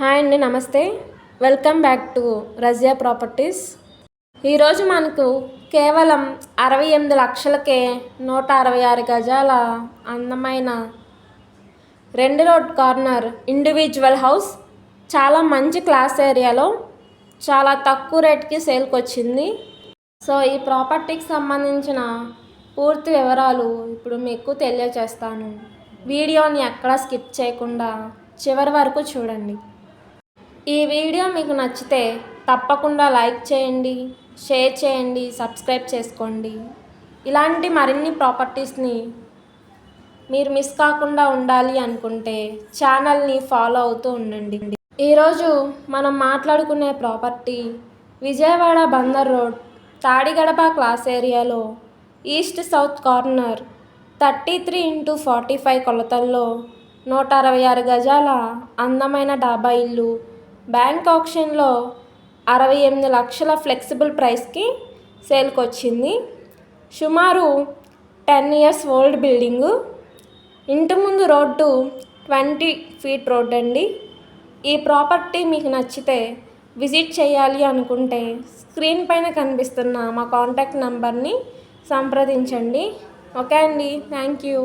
Hi అండి నమస్తే. Welcome back to Razia properties. ఈరోజు మనకు కేవలం అరవై ఎనిమిది లక్షలకే నూట అరవై ఆరు గజాల అందమైన రెండు రోడ్ కార్నర్ ఇండివిజువల్ హౌస్ చాలా మంచి క్లాస్ ఏరియాలో చాలా తక్కువ రేట్కి సేల్కి వచ్చింది సో ఈ ప్రాపర్టీకి సంబంధించిన పూర్తి వివరాలు ఇప్పుడు మీకు తెలియజేస్తాను వీడియోని ఎక్కడా స్కిప్ చేయకుండా చివరి వరకు చూడండి. ఈ వీడియో మీకు నచ్చితే తప్పకుండా లైక్ చేయండి షేర్ చేయండి సబ్స్క్రైబ్ చేసుకోండి. ఇలాంటి మరిన్ని ప్రాపర్టీస్ని మీరు మిస్ కాకుండా ఉండాలి అనుకుంటే ఛానల్ని ఫాలో అవుతూ ఉండండి. ఈరోజు మనం మాట్లాడుకునే property Vijayawada Bandar road Tadigadapa class ఏరియాలో east south corner thirty three into forty five కొలతల్లో నూట అరవై ఆరు గజాల అందమైన డాబా ఇల్లు బ్యాంక్ ఆప్షన్లో అరవై ఎనిమిది లక్షల ఫ్లెక్సిబుల్ ప్రైస్కి సేల్కి వచ్చింది సుమారు టెన్ ఇయర్స్ ఓల్డ్ బిల్డింగు. ఇంటి ముందు రోడ్డు ట్వంటీ ఫీట్ రోడ్ అండి. ఈ ప్రాపర్టీ మీకు నచ్చితే విజిట్ చేయాలి అనుకుంటే స్క్రీన్ పైన కనిపిస్తున్న మా కాంటాక్ట్ నెంబర్ని సంప్రదించండి. ఓకే అండి. Thank you.